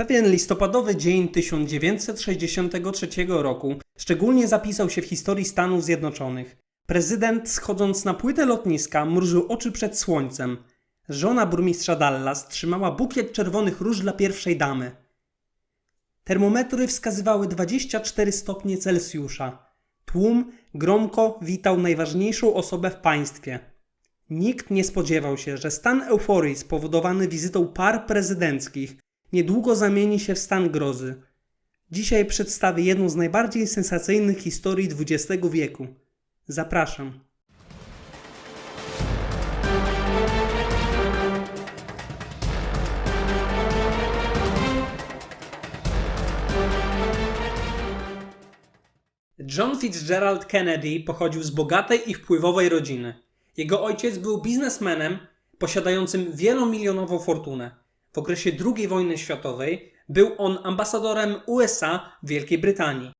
Pewien listopadowy dzień 1963 roku szczególnie zapisał się w historii Stanów Zjednoczonych. Prezydent, schodząc na płytę lotniska, mrużył oczy przed słońcem. Żona burmistrza Dallas trzymała bukiet czerwonych róż dla pierwszej damy. Termometry wskazywały 24 stopnie Celsjusza. Tłum gromko witał najważniejszą osobę w państwie. Nikt nie spodziewał się, że stan euforii spowodowany wizytą par prezydenckich niedługo zamieni się w stan grozy. Dzisiaj przedstawię jedną z najbardziej sensacyjnych historii XX wieku. Zapraszam. John Fitzgerald Kennedy pochodził z bogatej i wpływowej rodziny. Jego ojciec był biznesmenem posiadającym wielomilionową fortunę. W okresie II wojny światowej był on ambasadorem USA w Wielkiej Brytanii.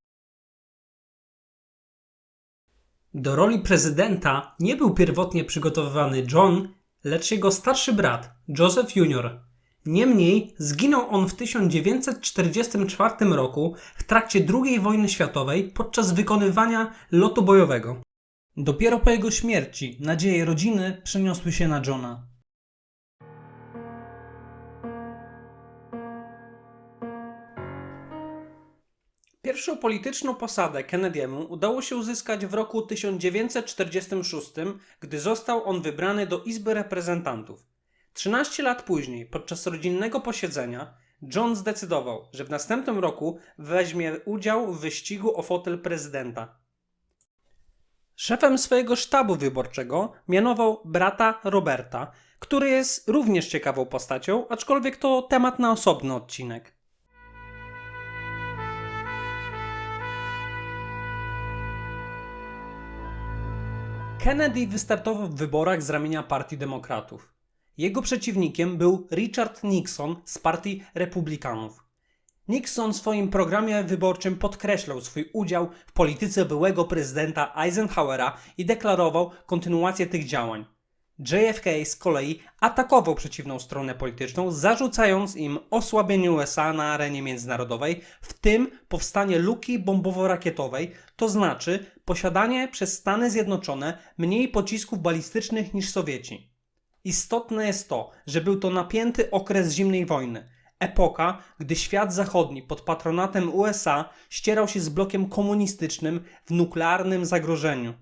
Do roli prezydenta nie był pierwotnie przygotowywany John, lecz jego starszy brat, Joseph Jr. Niemniej zginął on w 1944 roku w trakcie II wojny światowej podczas wykonywania lotu bojowego. Dopiero po jego śmierci nadzieje rodziny przeniosły się na Johna. Pierwszą polityczną posadę Kennedy'emu udało się uzyskać w roku 1946, gdy został on wybrany do Izby Reprezentantów. 13 lat później, podczas rodzinnego posiedzenia, John zdecydował, że w następnym roku weźmie udział w wyścigu o fotel prezydenta. Szefem swojego sztabu wyborczego mianował brata Roberta, który jest również ciekawą postacią, aczkolwiek to temat na osobny odcinek. Kennedy wystartował w wyborach z ramienia Partii Demokratów. Jego przeciwnikiem był Richard Nixon z Partii Republikanów. Nixon w swoim programie wyborczym podkreślał swój udział w polityce byłego prezydenta Eisenhowera i deklarował kontynuację tych działań. JFK z kolei atakował przeciwną stronę polityczną, zarzucając im osłabienie USA na arenie międzynarodowej, w tym powstanie luki bombowo-rakietowej, to znaczy posiadanie przez Stany Zjednoczone mniej pocisków balistycznych niż Sowieci. Istotne jest to, że był to napięty okres zimnej wojny, epoka, gdy świat zachodni pod patronatem USA ścierał się z blokiem komunistycznym w nuklearnym zagrożeniu.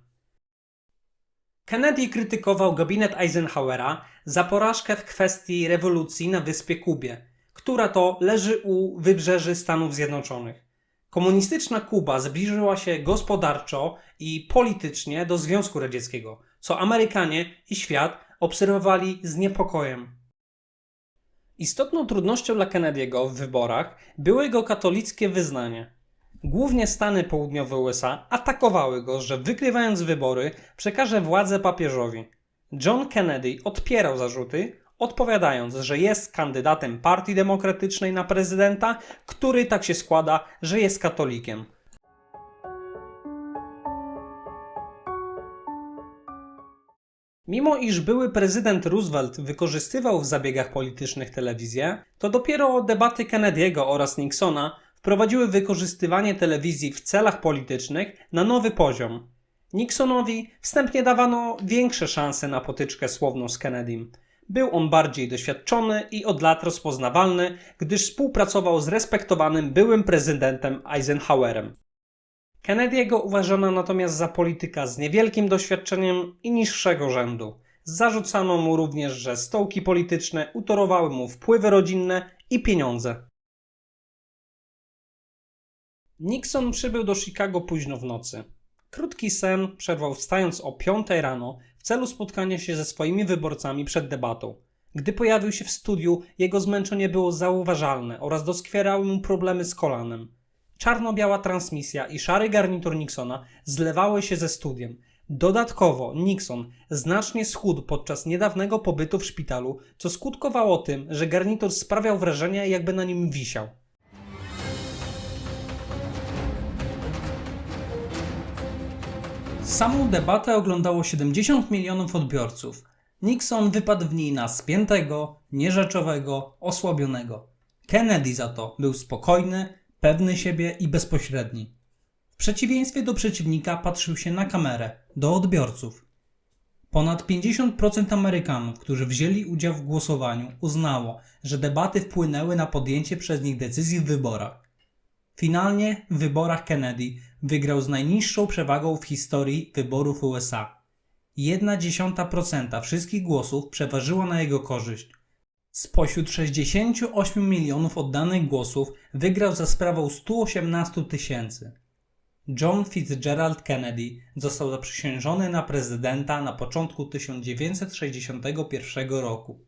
Kennedy krytykował gabinet Eisenhowera za porażkę w kwestii rewolucji na wyspie Kubie, która to leży u wybrzeży Stanów Zjednoczonych. Komunistyczna Kuba zbliżyła się gospodarczo i politycznie do Związku Radzieckiego, co Amerykanie i świat obserwowali z niepokojem. Istotną trudnością dla Kennedy'ego w wyborach było jego katolickie wyznanie. Głównie Stany Południowe USA atakowały go, że wygrywając wybory przekaże władzę papieżowi. John Kennedy odpierał zarzuty, odpowiadając, że jest kandydatem Partii Demokratycznej na prezydenta, który tak się składa, że jest katolikiem. Mimo iż były prezydent Roosevelt wykorzystywał w zabiegach politycznych telewizję, to dopiero debaty Kennedy'ego oraz Nixona wprowadziły wykorzystywanie telewizji w celach politycznych na nowy poziom. Nixonowi wstępnie dawano większe szanse na potyczkę słowną z Kennedym. Był on bardziej doświadczony i od lat rozpoznawalny, gdyż współpracował z respektowanym byłym prezydentem Eisenhowerem. Kennedy'ego uważano natomiast za polityka z niewielkim doświadczeniem i niższego rzędu. Zarzucano mu również, że stołki polityczne utorowały mu wpływy rodzinne i pieniądze. Nixon przybył do Chicago późno w nocy. Krótki sen przerwał wstając o 5 rano w celu spotkania się ze swoimi wyborcami przed debatą. Gdy pojawił się w studiu, jego zmęczenie było zauważalne oraz doskwierały mu problemy z kolanem. Czarno-biała transmisja i szary garnitur Nixona zlewały się ze studiem. Dodatkowo Nixon znacznie schudł podczas niedawnego pobytu w szpitalu, co skutkowało tym, że garnitur sprawiał wrażenie, jakby na nim wisiał. Samą debatę oglądało 70 milionów odbiorców. Nixon wypadł w niej na spiętego, nierzeczowego, osłabionego. Kennedy za to był spokojny, pewny siebie i bezpośredni. W przeciwieństwie do przeciwnika patrzył się na kamerę, do odbiorców. Ponad 50% Amerykanów, którzy wzięli udział w głosowaniu, uznało, że debaty wpłynęły na podjęcie przez nich decyzji w wyborach. Finalnie w wyborach Kennedy wygrał z najniższą przewagą w historii wyborów USA. 1,1% wszystkich głosów przeważyła na jego korzyść. Spośród 68 milionów oddanych głosów wygrał za sprawą 118 tysięcy. John Fitzgerald Kennedy został zaprzysiężony na prezydenta na początku 1961 roku.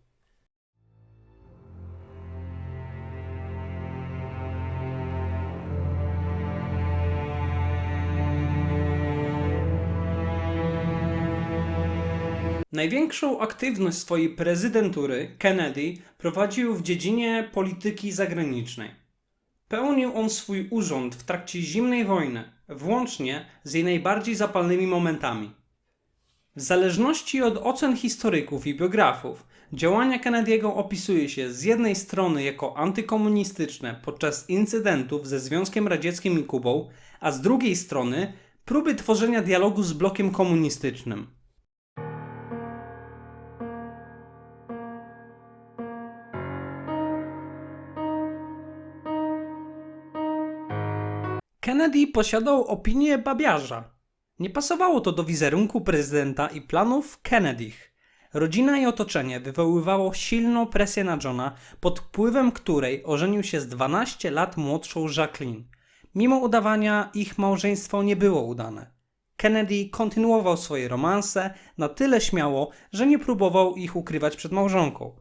Największą aktywność swojej prezydentury Kennedy prowadził w dziedzinie polityki zagranicznej. Pełnił on swój urząd w trakcie zimnej wojny, włącznie z jej najbardziej zapalnymi momentami. W zależności od ocen historyków i biografów, działania Kennedy'ego opisuje się z jednej strony jako antykomunistyczne podczas incydentów ze Związkiem Radzieckim i Kubą, a z drugiej strony próby tworzenia dialogu z blokiem komunistycznym. Kennedy posiadał opinię babiarza. Nie pasowało to do wizerunku prezydenta i planów Kennedych. Rodzina i otoczenie wywoływało silną presję na Johna, pod wpływem której ożenił się z 12 lat młodszą Jacqueline. Mimo udawania ich małżeństwo nie było udane. Kennedy kontynuował swoje romanse na tyle śmiało, że nie próbował ich ukrywać przed małżonką.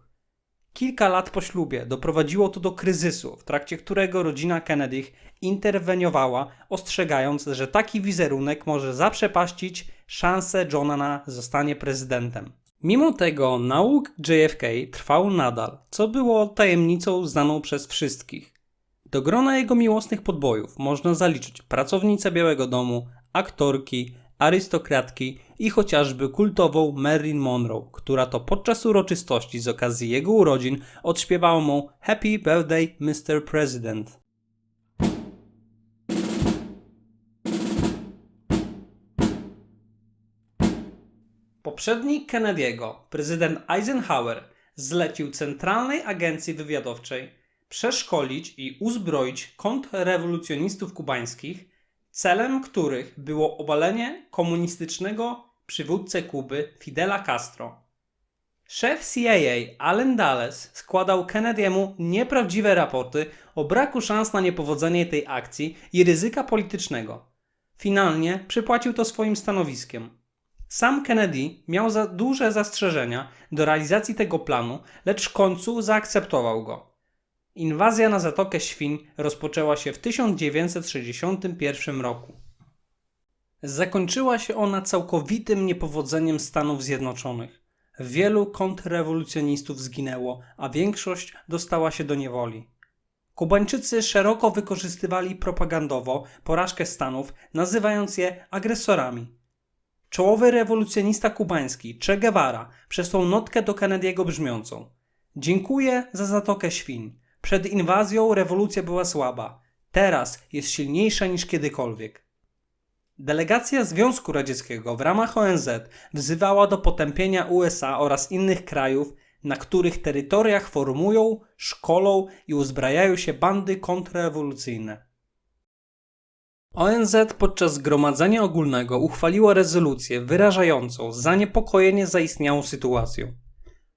Kilka lat po ślubie doprowadziło to do kryzysu, w trakcie którego rodzina Kennedych interweniowała, ostrzegając, że taki wizerunek może zaprzepaścić szansę Johna na zostanie prezydentem. Mimo tego nauk JFK trwał nadal, co było tajemnicą znaną przez wszystkich. Do grona jego miłosnych podbojów można zaliczyć pracownicę Białego Domu, aktorki, arystokratki i chociażby kultową Marilyn Monroe, która to podczas uroczystości z okazji jego urodzin odśpiewała mu Happy Birthday Mr. President. Poprzednik Kennedy'ego, prezydent Eisenhower, zlecił Centralnej Agencji Wywiadowczej przeszkolić i uzbroić kontrrewolucjonistów kubańskich, celem których było obalenie komunistycznego przywódcę Kuby Fidela Castro. Szef CIA Allen Dulles składał Kennedy'emu nieprawdziwe raporty o braku szans na niepowodzenie tej akcji i ryzyka politycznego. Finalnie przypłacił to swoim stanowiskiem. Sam Kennedy miał za duże zastrzeżenia do realizacji tego planu, lecz w końcu zaakceptował go. Inwazja na Zatokę Świń rozpoczęła się w 1961 roku. Zakończyła się ona całkowitym niepowodzeniem Stanów Zjednoczonych. Wielu kontrrewolucjonistów zginęło, a większość dostała się do niewoli. Kubańczycy szeroko wykorzystywali propagandowo porażkę Stanów, nazywając je agresorami. Czołowy rewolucjonista kubański Che Guevara przesłał notkę do Kennedy'ego brzmiącą: Dziękuję za Zatokę Świń. Przed inwazją rewolucja była słaba. Teraz jest silniejsza niż kiedykolwiek. Delegacja Związku Radzieckiego w ramach ONZ wzywała do potępienia USA oraz innych krajów, na których terytoriach formują, szkolą i uzbrajają się bandy kontrrewolucyjne. ONZ podczas zgromadzenia ogólnego uchwaliła rezolucję wyrażającą zaniepokojenie zaistniałą sytuacją.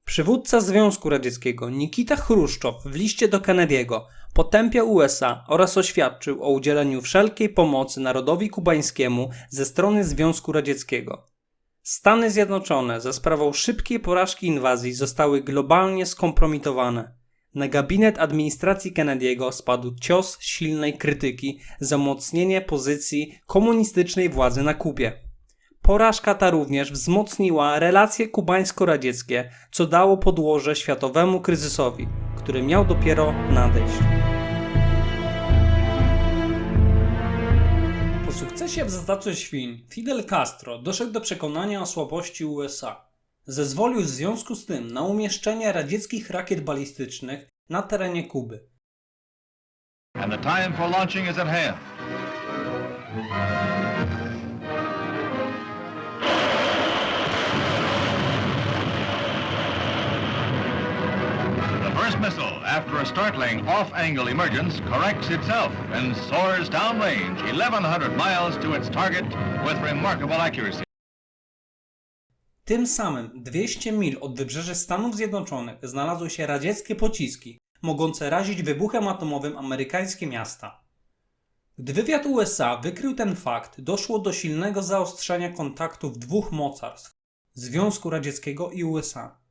Przywódca Związku Radzieckiego Nikita Chruszczow w liście do Kennedy'ego potępia USA oraz oświadczył o udzieleniu wszelkiej pomocy narodowi kubańskiemu ze strony Związku Radzieckiego. Stany Zjednoczone za sprawą szybkiej porażki inwazji zostały globalnie skompromitowane. Na gabinet administracji Kennedy'ego spadł cios silnej krytyki za umocnienie pozycji komunistycznej władzy na Kubie. Porażka ta również wzmocniła relacje kubańsko-radzieckie, co dało podłoże światowemu kryzysowi, który miał dopiero nadejść. Po sukcesie w Zatoce Świń Fidel Castro doszedł do przekonania o słabości USA. Zezwolił w związku z tym na umieszczenie radzieckich rakiet balistycznych na terenie Kuby. and the time for launching is at hand. Missile, after a startling off-angle emergence, corrects itself and soars downrange 1,100 miles to its target with remarkable accuracy. Tym samym 200 mil od wybrzeży Stanów Zjednoczonych znalazły się radzieckie pociski, mogące razić wybuchem atomowym amerykańskie miasta. Gdy wywiad USA wykrył ten fakt, doszło do silnego zaostrzenia kontaktów dwóch mocarstw Związku Radzieckiego i USA.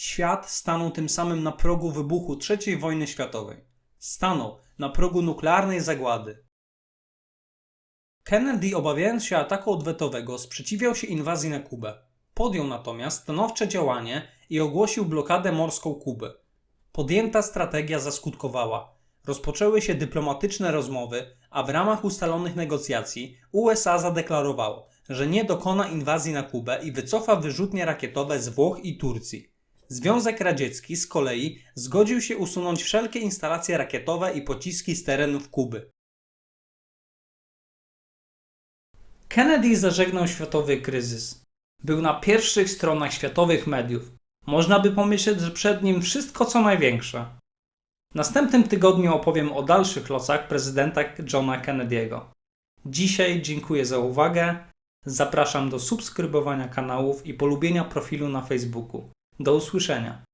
Świat stanął tym samym na progu wybuchu III wojny światowej. Stanął na progu nuklearnej zagłady. Kennedy, obawiając się ataku odwetowego, sprzeciwiał się inwazji na Kubę. Podjął natomiast stanowcze działanie i ogłosił blokadę morską Kuby. Podjęta strategia zaskutkowała. Rozpoczęły się dyplomatyczne rozmowy, a w ramach ustalonych negocjacji USA zadeklarowało, że nie dokona inwazji na Kubę i wycofa wyrzutnie rakietowe z Włoch i Turcji. Związek Radziecki z kolei zgodził się usunąć wszelkie instalacje rakietowe i pociski z terenów Kuby. Kennedy zażegnał światowy kryzys. Był na pierwszych stronach światowych mediów. Można by pomyśleć, że przed nim wszystko co największe. W następnym tygodniu opowiem o dalszych losach prezydenta Johna Kennedy'ego. Dzisiaj dziękuję za uwagę. Zapraszam do subskrybowania kanałów i polubienia profilu na Facebooku. Do usłyszenia.